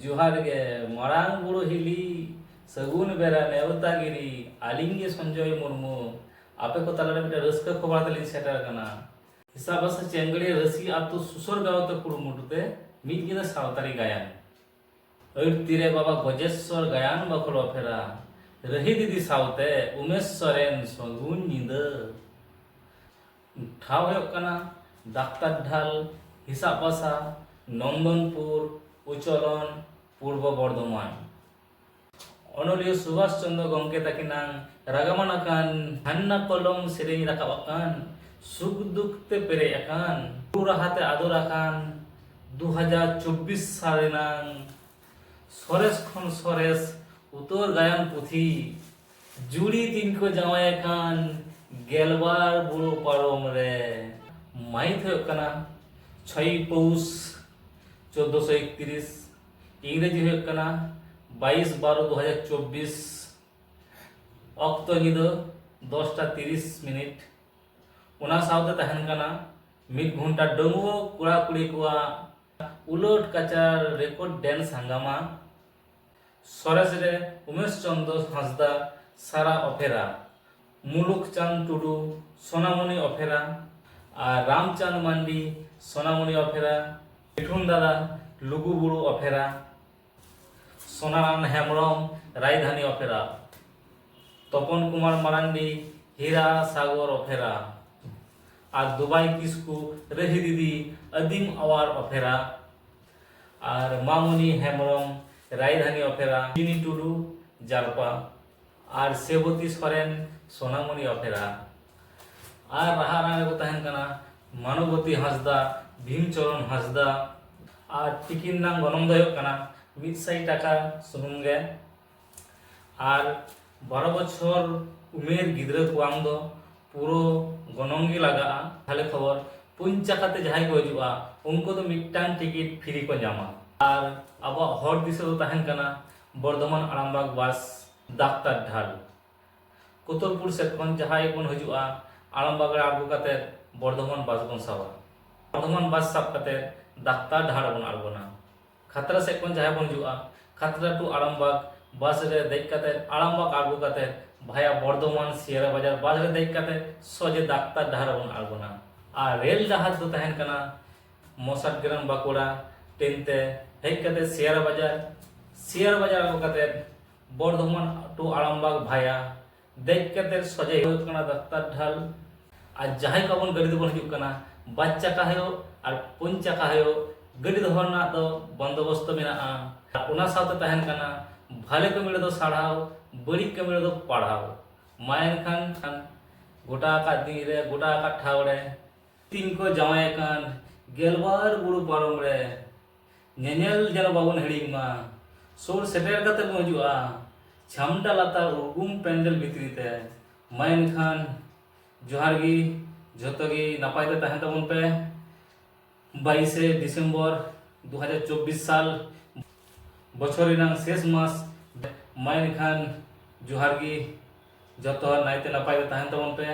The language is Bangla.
জোহার গে মরাং বুড়ো হিলি সগুন বেড়া, নেওতাগিরি, আলিঙ্গে সঞ্জয় মুর্মু আপে কো তালারে মিটা রসকা খবর তালি সেটার কানা। হিসাব আছে চেঙ্গড়ি রসি আতো সুসর গাও তো কুড়মুটতে মিট গিনা সাঁওতারি গায়ান। ওইর তীরে বাবা গজেশ্বর গায়ান বখলো ফেরা। রহি দিদি সাউতে উমেশ সরেন সগুন নিদা ঠাও হয়ে ডাক্তার ঢাল হিসাব বাসা নন্দনপুর উচলন পূর্ব বর্ধমান অনলীয় সুভাষ চন্দ্র গমকে তাকিনাং রাগমান আকান হান্না কলম সেরেই রাখা আকান সুখ দুঃখতে পেরে আকান পুরা হাতে আদর আকান দু হাজার চব্বিশ সালে নাং সরেশ খন সরেশ, উত্তর গায়ন পুথি, জুড়ি তিনকো জামাই আকান গেলবার বুড়ো পারম রে। মাইত হয়ে ছয় পৌষ চোদ্দোশো একত্রিশ ইংরেজি হয়ে কানা বাইশ বারো দু হাজার চব্বিশ অক্ত নিদ দশটা তিরিশ মিনিট ᱚᱱᱟ ᱥᱟᱶᱛᱮ ᱛᱟᱦᱮᱱ ᱠᱟᱱᱟ ᱢᱤᱫ ᱜᱷᱚᱱᱴᱟ ᱰᱟᱺᱜᱩᱣᱟᱹ ᱠᱚᱲᱟ ᱠᱩᱲᱤ ᱠᱚᱣᱟᱜ ᱩᱞᱟᱹᱴ ᱠᱟᱪᱟᱨ ᱨᱮᱠᱚᱨᱰ ᱰᱮᱱᱥ ᱦᱟᱝᱜᱟᱢᱟ ᱥᱚᱨᱮᱥ ᱨᱮ ᱩᱢᱮᱥ ᱪᱚᱱᱫᱨᱚ ᱦᱟᱸᱥᱫᱟ ᱥᱟᱨᱟ ᱚᱯᱮᱨᱟ মুলুক চাঁদ টুডু সোনামণি অপেরা আর রামচাঁদ মান্ডি সোনামণি অপেরা মিঠুন দাদা Lugubaru opera Sonaram Hembram Rajdhani opera Tapan Kumar Marandi, Hira Sagar opera আর দুবাই কিসকু, রেহি দিদি, আদিম আওয়ার অপেরা আর মামুনি হেমরম রাজধানী অপেরা জিনি টুডু জালপা আর সেবতী সরেন, সোনামণি অপেরা আর রাহা রাঙা কো তাহেন কানা মানবতী হাঁসদা ᱵᱷᱤᱢᱪᱚᱨᱚᱱ ᱦᱟᱸᱥᱫᱟ ᱟᱨ ᱛᱤᱠᱤᱱ ᱨᱮᱱᱟᱜ ᱜᱚᱱᱚᱝ ᱫᱚ ᱦᱩᱭᱩᱜ ᱠᱟᱱᱟ ᱢᱤᱫ ᱥᱟᱭ ᱴᱟᱠᱟ ᱥᱩᱱᱩᱢ ᱜᱮ ᱟᱨ ᱵᱟᱨᱚ ᱵᱚᱪᱷᱚᱨ ᱩᱢᱮᱨ ᱜᱤᱫᱽᱨᱟᱹ ᱠᱚᱣᱟᱝ ᱫᱚ ᱯᱩᱨᱟᱹ ᱜᱚᱱᱚᱝ ᱜᱮ ᱞᱟᱜᱟᱜᱼᱟ ᱛᱟᱦᱞᱮ ᱠᱷᱚᱵᱚᱨ ᱯᱩᱧ ᱪᱟᱠᱟᱛᱮ ᱡᱟᱦᱟᱸᱭ ᱠᱚ ᱦᱤᱡᱩᱜᱼᱟ ᱩᱱᱠᱩ ᱫᱚ ᱢᱤᱫᱴᱟᱝ ᱴᱤᱠᱤᱴ ᱯᱷᱨᱤ ᱠᱚ ᱧᱟᱢᱟ ᱟᱨ ᱟᱵᱚᱣᱟᱜ ᱦᱚᱲ ᱫᱤᱥᱟᱹ ᱫᱚ ᱛᱟᱦᱮᱱ ᱠᱟᱱᱟ ᱵᱚᱨᱫᱷᱚᱢᱟᱱ ᱟᱨᱟᱢᱵᱟᱜᱽ ᱵᱟᱥ ᱰᱟᱠᱛᱟᱨ ᱰᱷᱟᱞ ᱠᱩᱛᱚᱞᱯᱩᱨ ᱥᱮᱫ ᱠᱷᱚᱱ ᱡᱟᱦᱟᱸᱭ ᱵᱚᱱ ᱦᱤᱡᱩᱜᱼᱟ ᱟᱨᱟᱢᱵᱟᱜᱽ ᱨᱮ ᱟᱬᱜᱚ ᱠᱟᱛᱮᱫ বর্ধমান বাস বংশাবা ᱚᱱᱩᱢᱟᱱ ᱵᱟᱥ ᱥᱟᱵ ᱠᱟᱛᱮ ᱫᱟᱠᱛᱟ ᱰᱟᱦᱟᱨ ᱵᱚᱱ ᱟᱬᱜᱚᱱᱟ ᱠᱷᱟᱛᱲᱟ ᱥᱮᱫ ᱠᱷᱚᱱ ᱡᱟᱦᱟᱸ ᱵᱚᱱ ᱦᱤᱡᱩᱜᱼᱟ ᱠᱷᱟᱛᱲᱟ ᱴᱩ ᱟᱨᱟᱢᱵᱟᱜᱽ ᱵᱟᱥ ᱨᱮ ᱫᱮᱡ ᱠᱟᱛᱮ ᱟᱨᱟᱢᱵᱟᱜᱽ ᱟᱬᱜᱚ ᱠᱟᱛᱮ ᱵᱷᱟᱭᱟ ᱵᱚᱨᱫᱷᱚᱢᱟᱱ ᱥᱤᱭᱟᱨᱟ ᱵᱟᱡᱟᱨ ᱵᱟᱥ ᱨᱮ ᱫᱮᱡ ᱠᱟᱛᱮ ᱥᱚᱡᱮ ᱫᱟᱠᱛᱟ ᱰᱟᱦᱟᱨ ᱵᱚᱱ ᱟᱬᱜᱚᱱᱟ ᱟᱨ ᱨᱮᱞ ᱡᱟᱦᱟᱡᱽ ᱫᱚ ᱛᱟᱦᱮᱱ ᱠᱟᱱᱟ ᱢᱚᱥᱟᱴᱜᱨᱟᱢ ᱵᱟᱸᱠᱩᱲᱟ ᱴᱨᱮᱱ ᱛᱮ ᱦᱮᱡ ᱠᱟᱛᱮ ᱥᱤᱭᱟᱨᱟ ᱵᱟᱡᱟᱨ ᱥᱤᱭᱟᱨᱟ ᱵᱟᱡᱟর আগে ᱵᱚᱨᱫᱷᱚᱢᱟᱱ ᱴᱩ টু ᱵᱷᱟᱭᱟ ᱫᱮᱡ দেখ কাতে ᱦᱩᱭᱩᱜ ᱠᱟᱱᱟ কানা ডাক্তার ᱟᱨ ᱡᱟᱦᱟᱸᱭ ᱠᱚ ᱟᱵᱚᱱ ᱜᱟᱹᱰᱤ ᱫᱚᱵᱚᱱ হিজুক ᱠᱟᱱᱟ ᱵᱟᱨ ᱪᱟᱠᱟ ᱦᱩᱭᱩᱜ ᱟᱨ ᱯᱩᱱ ᱪᱟᱠᱟ ᱦᱩᱭᱩᱜ ᱜᱟᱹᱰᱤ ᱫᱚᱦᱚ ᱨᱮᱱᱟᱜ ᱫᱚ ᱵᱚᱱᱫᱳᱵᱚᱥᱛᱚ ᱢᱮᱱᱟᱜᱼᱟ ᱟᱨ ᱚᱱᱟ ᱥᱟᱶᱛᱮ ᱛᱟᱦᱮᱱ ᱠᱟᱱᱟ ᱵᱷᱟᱞᱮ ᱠᱟᱹᱢᱤ ᱨᱮᱫᱚ ᱥᱟᱲᱦᱟᱣ ᱵᱟᱹᱲᱤᱡ ᱠᱟᱹᱢᱤ ᱨᱮᱫᱚ ᱯᱟᱲᱦᱟᱣ ᱢᱟ ᱮᱱᱠᱷᱟᱱ ᱠᱷᱟᱱ ᱜᱚᱴᱟ ᱟᱠᱟᱫ ᱫᱤᱱ ᱨᱮ ᱜᱚᱴᱟ ᱟᱠᱟᱫ ᱴᱷᱟᱶ ᱨᱮ ᱛᱤᱱ ᱠᱚ ᱡᱟᱶᱟᱭ ᱟᱠᱟᱱ ᱜᱮᱞᱵᱟᱨ ᱵᱩᱨᱩ ᱯᱟᱨᱚᱢ ᱨᱮ ᱧᱮᱧᱮᱞ ᱡᱮᱱᱚ ᱵᱟᱵᱚᱱ ᱦᱤᱲᱤᱧ ᱢᱟ ᱥᱩᱨ ᱥᱮᱴᱮᱨ ᱠᱟᱛᱮ ᱵᱚᱱ ᱦᱤᱡᱩᱜᱼᱟ ᱪᱷᱟᱢᱰᱟ ᱞᱟᱛᱟᱨ ᱩᱨᱜᱩᱢ ᱯᱮᱱᱰᱮᱞ ᱵᱷᱤᱛᱨᱤ ᱛᱮ ᱢᱟ ᱮᱱᱠᱷᱟᱱ ᱡᱚᱦᱟᱨ ᱜᱮ जो तो नपायते पे। बस डिसेम्बर दूहजार चौबीस साल बचर सेस मास मैं खान जुहार जो तो नाइते नपायते पे।